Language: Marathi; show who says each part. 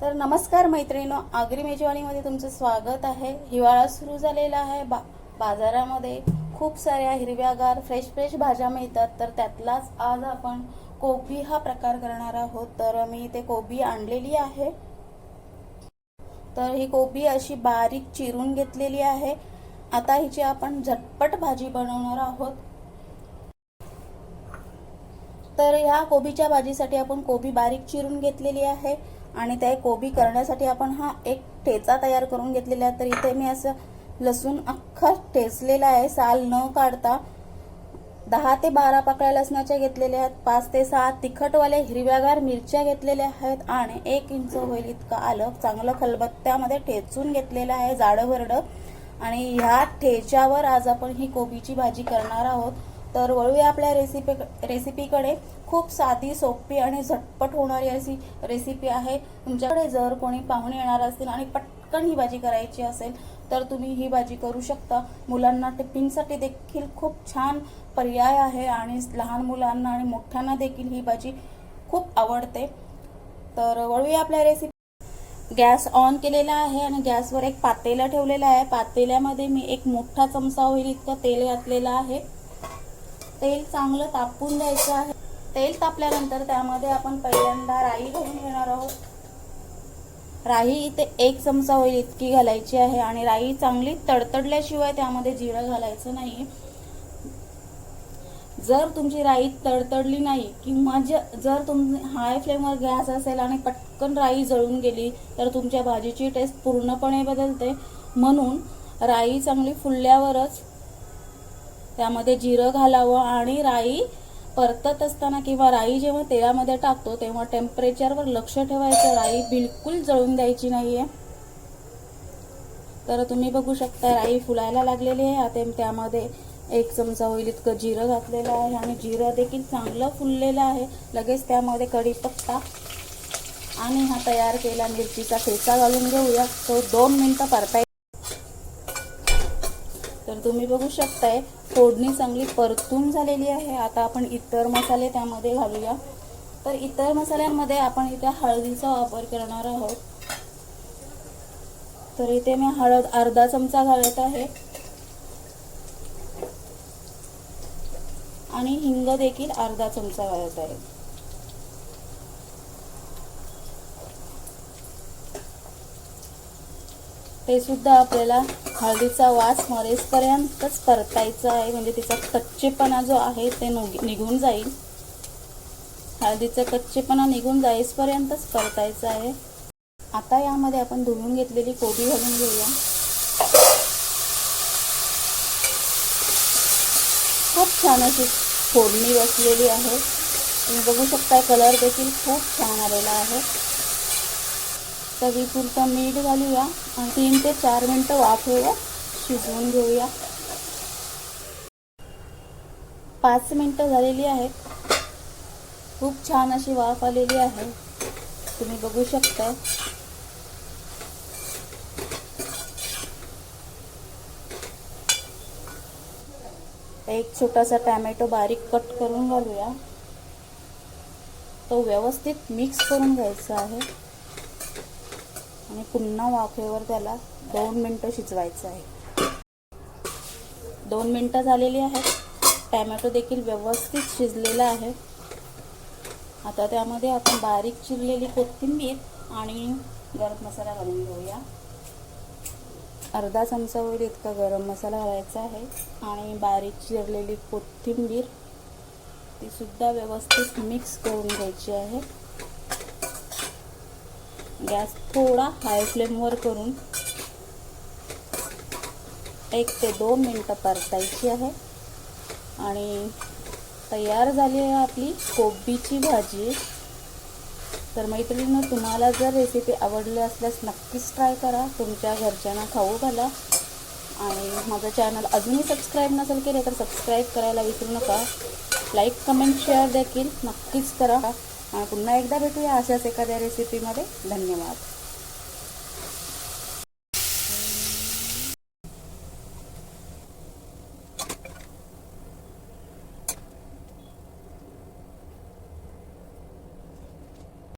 Speaker 1: तर नमस्कार मैत्रिणीनो आगरी मेजवानीमध्ये तुमचं स्वागत आहे. हिवाळा सुरू झालेला आहे. बा बाजारामध्ये खूप साऱ्या हिरव्यागार फ्रेश फ्रेश भाज्या मिळतात. तर त्यातलाच आज आपण कोबी हा प्रकार करणार आहोत. तर मी ते कोबी आणलेली आहे. तर ही कोबी अशी बारीक चिरून घेतलेली आहे. आता हिची आपण झटपट भाजी बनवणार आहोत. तर ह्या कोबीच्या भाजीसाठी आपण कोबी बारीक चिरून घेतलेली आहे. आणि त्या कोबी करण्यासाठी आपण हा एक ठेचा तयार करून घेतलेला आहे. तर इथे मी असं लसूण अख्खा ठेचलेला आहे. साल न काढता दहा ते बारा पाकळ्या लसणाच्या घेतलेल्या आहेत. पाच ते सहा तिखटवाले हिरव्यागार मिरच्या घेतलेल्या आहेत आणि एक इंच होईल इतकं आलं. चांगलं खलबत्त्यामध्ये ठेचून घेतलेलं आहे जाडं भरडं आणि ह्या ठेच्यावर आज आपण ही कोबीची भाजी करणार आहोत. तर वळूया आपल्या रेसिपी रेसिपीकडे खूप साधी सोपी आणि झटपट होणारी अशी रेसिपी आहे. तुमच्याकडे जर कोणी पाहुणे येणार असतील आणि पटकन ही भाजी करायची असेल तर तुम्ही ही भाजी करू शकता. मुलांना टिफिनसाठी देखील खूप छान पर्याय आहे आणि लहान मुलांना आणि मोठ्यांना देखील ही भाजी खूप आवडते. तर वळूया आपल्या रेसिपी गॅस ऑन केलेला आहे आणि गॅसवर एक पातेला ठेवलेला आहे. पातेल्यामध्ये मी एक मोठा चमचा होईल इतकं तेल घातलेलं आहे. तेल चांगलं तापून द्यायचं आहे. तेल तापल्यानंतर त्यामध्ये आपण पहिल्यांदा राई घालून घेणार आहोत. राई इथे एक चमचा होईल इतकी घालायची आहे आणि राई चांगली तडतडल्याशिवाय त्यामध्ये जिरं घालायचं नाही. जर तुमची राई तडतडली नाही किंवा ज- जर तुम हाय फ्लेमवर गॅस असेल आणि पटकन राई जळून गेली तर तुमच्या भाजीची टेस्ट पूर्णपणे बदलते. म्हणून राई चांगली फुलल्यावरच त्यामध्ये जिरं घालावं आणि राई परतत असताना किंवा राई जेव्हा तेलामध्ये टाकतो तेव्हा टेम्परेचरवर लक्ष ठेवायचं. राई बिलकुल जळून द्यायची नाहीये. तर तुम्ही बघू शकता राई फुलायला लागलेली आहे. आता त्यामध्ये एक चमचा होईल इतकं जिरं घातलेलं आहे आणि जिरं देखील चांगलं फुललेलं आहे. लगेच त्यामध्ये कढीपत्ता आणि हा तयार केला मिरचीचा ठेचा घालून घेऊया. तो दोन मिनटं परताय तर तुम्ही बघू शकताय फोडणी चांगली परतून झालेली आहे. आता आपण इतर मसाले त्यामध्ये घालूया. तर इतर मसाल्यांमध्ये आपण इथे हळदीचा वापर करणार आहोत. तर इथे मी हळद अर्धा चमचा घालत आहे. आणि हिंग देखील अर्धा चमचा घालत आहे. ते सुद्धा आपल्याला हळदीचा वास मरेसपर्यंतच परतायचा आहे. म्हणजे तिचा कच्चेपणा जो आहे ते निघून जाईल. हळदीचा कच्चेपणा निघून जाईसपर्यंतच परतायचा आहे. आता यामध्ये आपण धुवून घेतलेली कोबी घालून घेऊया. खूप छान अशी फोडणी बसलेली आहे. तुम्ही बघू शकता कलर देखील खूप छान आलेला आहे. चवीपुरतं मीठ घालूया आणि तीन ते चार मिनटं वाफेवर शिजवून घेऊया. पाच मिनटं झालेली आहेत. खूप छान अशी वाफ आलेली आहे. तुम्ही बघू शकता. एक छोटासा टॅमॅटो बारीक कट करून घालूया. तो व्यवस्थित मिक्स करून घ्यायचा आहे. आणि पुन्हा वाफेवर त्याला दोन मिनटं शिजवायचं आहे. दोन मिनटं झालेली आहेत. टॅमॅटो देखील व्यवस्थित शिजलेला आहे. आता त्यामध्ये आपण बारीक चिरलेली कोथिंबीर आणि गरम मसाला घालून घेऊया. अर्धा चमचा होईल इतका गरम मसाला घालायचा आहे आणि बारीक चिरलेली कोथिंबीर तीसुद्धा व्यवस्थित मिक्स करून घ्यायची आहे. गॅस थोडा हाय फ्लेमवर करून एक ते दोन मिनटं परतायची आहे. आणि तयार झाली आहे आपली कोबीची भाजी. तर मैत्रिणीनं तुम्हाला जर रेसिपी आवडली असल्यास नक्कीच ट्राय करा. तुमच्या घरच्यांना खाऊ घाला. आणि माझं चॅनल अजूनही सबस्क्राईब नसेल केले तर सबस्क्राईब करायला विसरू नका. लाईक कमेंट शेअर देखील नक्कीच करा. पुन्हा एकदा भेटूया अशाच एखाद्या रेसिपीमध्ये धन्यवाद.